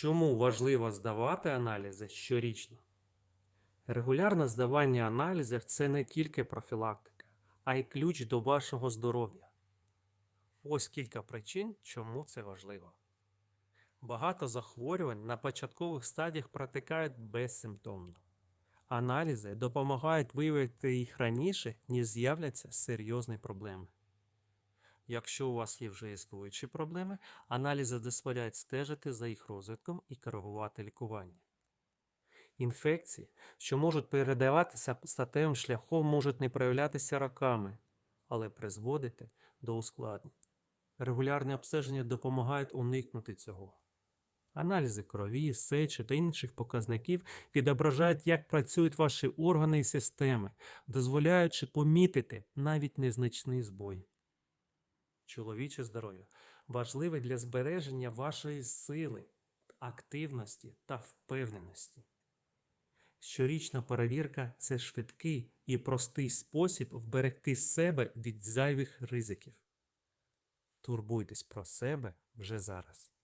Чому важливо здавати аналізи щорічно? Регулярне здавання аналізів це не тільки профілактика, а й ключ до вашого здоров'я. Ось кілька причин, чому це важливо. Багато захворювань на початкових стадіях протикають безсимптомно. Аналізи допомагають виявити їх раніше, ніж з'являться серйозні проблеми. Якщо у вас є вже існуючі проблеми, аналізи дозволяють стежити за їх розвитком і коригувати лікування. Інфекції, що можуть передаватися статевим шляхом, можуть не проявлятися роками, але призводити до ускладнень. Регулярні обстеження допомагають уникнути цього. Аналізи крові, сечі та інших показників відображають, як працюють ваші органи і системи, дозволяючи помітити навіть незначний збой. Чоловіче здоров'я важливе для збереження вашої сили, активності та впевненості. Щорічна перевірка це швидкий і простий спосіб вберегти себе від зайвих ризиків. Турбуйтесь про себе вже зараз.